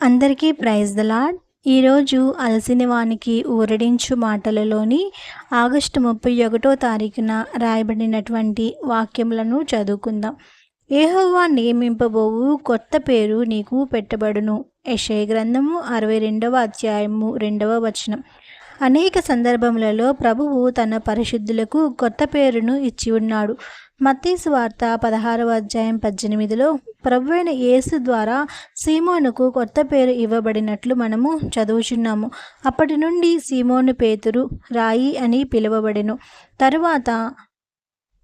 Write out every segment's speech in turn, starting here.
అందరికీ praise the lord ఈరోజు అలసిన వానికి ఊరడించు మాటలలోని ఆగస్టు ముప్పై ఒకటో తారీఖున రాయబడినటువంటి వాక్యములను చదువుకుందాం. ఏహోవా నియమింపబోవు కొత్త పేరు నీకు పెట్టబడును. యశయ గ్రంథము అరవై రెండవ అధ్యాయము రెండవ వచనం. అనేక సందర్భములలో ప్రభువు తన పరిశుద్ధులకు కొత్త పేరును ఇచ్చి ఉన్నాడు. మత్తీసు వార్త పదహారవ అధ్యాయం పద్దెనిమిదిలో ప్రభువైన యేసు ద్వారా సీమోనుకు కొత్త పేరు ఇవ్వబడినట్లు మనము చదువుచున్నాము. అప్పటి నుండి సీమోను పేతురు రాయి అని పిలువబడెను. తరువాత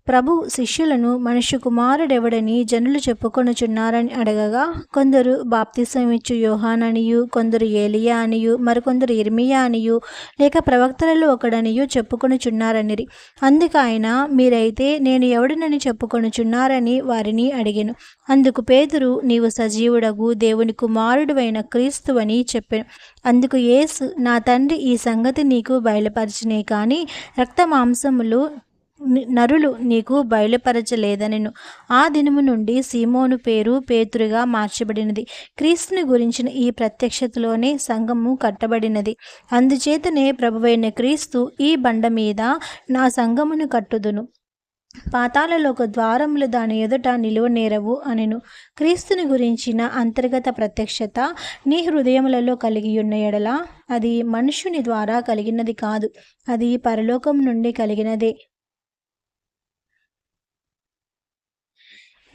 ప్రభు శిష్యులను మనిషి కుమారుడెవడని జనులు చెప్పుకొనుచున్నారని అడగగా కొందరు బాప్తిసమిచ్చు యోహాననియు కొందరు ఏలియా అనియు మరికొందరు ఇర్మియా అనియు లేక ప్రవక్తలలో ఒకడనియు చెప్పుకొనుచున్నారనిరి. అందుకు ఆయన మీరైతే నేను ఎవడినని చెప్పుకొనుచున్నారని వారిని అడిగాను. అందుకు పేదురు నీవు సజీవుడగు దేవుని కుమారుడువైన క్రీస్తు అని చెప్పాను. అందుకు యేసు నా తండ్రి ఈ సంగతి నీకు బయలుపరిచినే కానీ రక్త మాంసములు నరులు నీకు బయలుపరచలేదనెను. ఆ దినము నుండి సీమోను పేరు పేతురుగా మార్చబడినది. క్రీస్తుని గురించిన ఈ ప్రత్యక్షతలోనే సంఘము కట్టబడినది. అందుచేతనే ప్రభువైన క్రీస్తు ఈ బండ మీద నా సంఘమును కట్టుదును. పాతాలలో ఒక ద్వారములు దాని ఎదుట నిలువనేరవు అనెను. క్రీస్తుని గురించిన అంతర్గత ప్రత్యక్షత నీ హృదయములలో కలిగి ఉన్న ఎడల అది మనుషుని ద్వారా కలిగినది కాదు. అది పరలోకం నుండి కలిగినదే.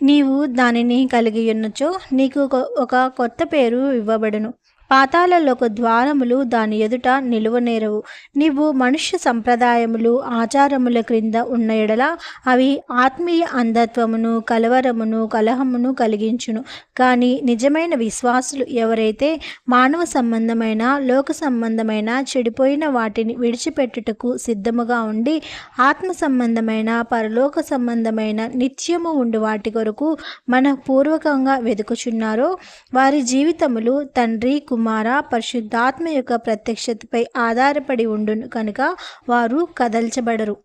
నీవు దానిని కలిగి ఉన్నచో నీకు ఒక కొత్త పేరు ఇవ్వబడును. పాతాలలోక ద్వారములు దాని ఎదుట నిలువనేరవు. నీవు మనుష్య సంప్రదాయములు ఆచారముల క్రింద ఉన్న ఎడల అవి ఆత్మీయ అంధత్వమును కలవరమును కలహమును కలిగించును. కానీ నిజమైన విశ్వాసులు ఎవరైతే మానవ సంబంధమైన లోక సంబంధమైన చెడిపోయిన వాటిని విడిచిపెట్టుటకు సిద్ధముగా ఉండి ఆత్మ సంబంధమైన పరలోక సంబంధమైన నిత్యము ఉండి వాటి కొరకు మన పూర్వకంగా వెతుకుచున్నారో వారి జీవితములు తండ్రి కుమార్ కుమార పరిశుద్ధాత్మ యొక్క ప్రత్యక్షతపై ఆధారపడి ఉండును కనుక వారు కదల్చబడరు.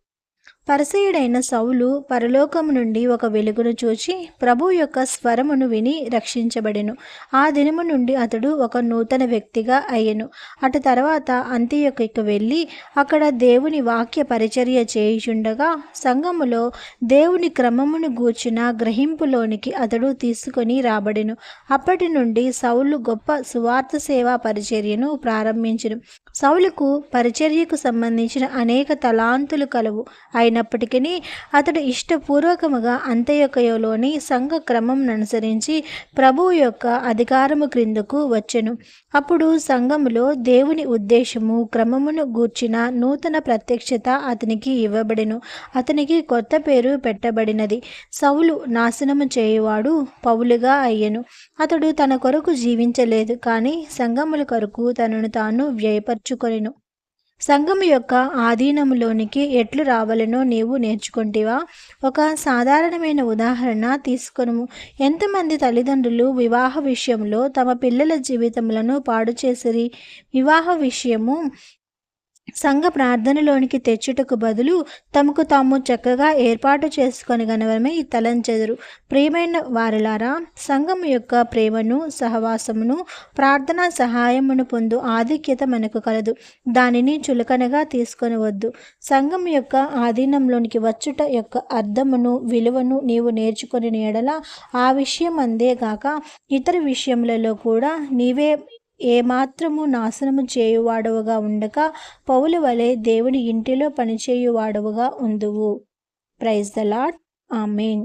పరిసయుడైన సౌలు పరలోకము నుండి ఒక వెలుగును చూచి ప్రభు యొక్క స్వరమును విని రక్షించబడెను. ఆ దినము నుండి అతడు ఒక నూతన వ్యక్తిగా అయ్యెను. అటు తర్వాత అంత్యొక్కకు వెళ్ళి అక్కడ దేవుని వాక్య పరిచర్య చేయుచుండగా సంఘములో దేవుని క్రమమును గూర్చిన గ్రహింపులోనికి అతడు తీసుకొని రాబడెను. అప్పటి నుండి సౌలు గొప్ప సువార్త సేవా పరిచర్యను ప్రారంభించను. సౌలుకు పరిచర్యకు సంబంధించిన అనేక తలాంతులు కలవు. అయిన అయినప్పటికీ అతడు ఇష్టపూర్వకముగా అంత్యొకయోలోని సంఘ క్రమం అనుసరించి ప్రభువు యొక్క అధికారము క్రిందకు వచ్చెను. అప్పుడు సంఘములో దేవుని ఉద్దేశము క్రమమును గూర్చిన నూతన ప్రత్యక్షత అతనికి ఇవ్వబడెను. అతనికి కొత్త పేరు పెట్టబడినది. సౌలు నాశనము చేయువాడు పౌలుగా అయ్యెను. అతడు తన కొరకు జీవించలేదు కానీ సంఘముల కొరకు తనను తాను వ్యయపరచుకొనెను. సంఘం యొక్క ఆధీనములోనికి ఎట్లు రావాలనో నీవు నేర్చుకుంటేవా? ఒక సాధారణమైన ఉదాహరణ తీసుకొనుము. ఎంతమంది తల్లిదండ్రులు వివాహ విషయంలో తమ పిల్లల జీవితములను పాడు చేసిరి? వివాహ విషయము సంఘ ప్రార్థనలోనికి తెచ్చుటకు బదులు తమకు తాము చక్కగా ఏర్పాటు చేసుకొని గనవరమే తలంచెదరు ప్రియమైన వారిలారా సంఘం యొక్క ప్రేమను సహవాసమును ప్రార్థన సహాయమును పొందు ఆధిక్యత మనకు కలదు. దానిని చులకనగా తీసుకొని వద్దు. సంఘం యొక్క ఆధీనంలోనికి వచ్చుట యొక్క అర్థమును విలువను నీవు నేర్చుకొని నేడల ఆ విషయం అందేగాక ఇతర విషయములలో కూడా నీవే ఏమాత్రము నాశనము చేయువాడవుగా ఉండక పౌలు వలె దేవుని ఇంటిలో పనిచేయువాడవుగా ఉందువు. Praise the Lord amen.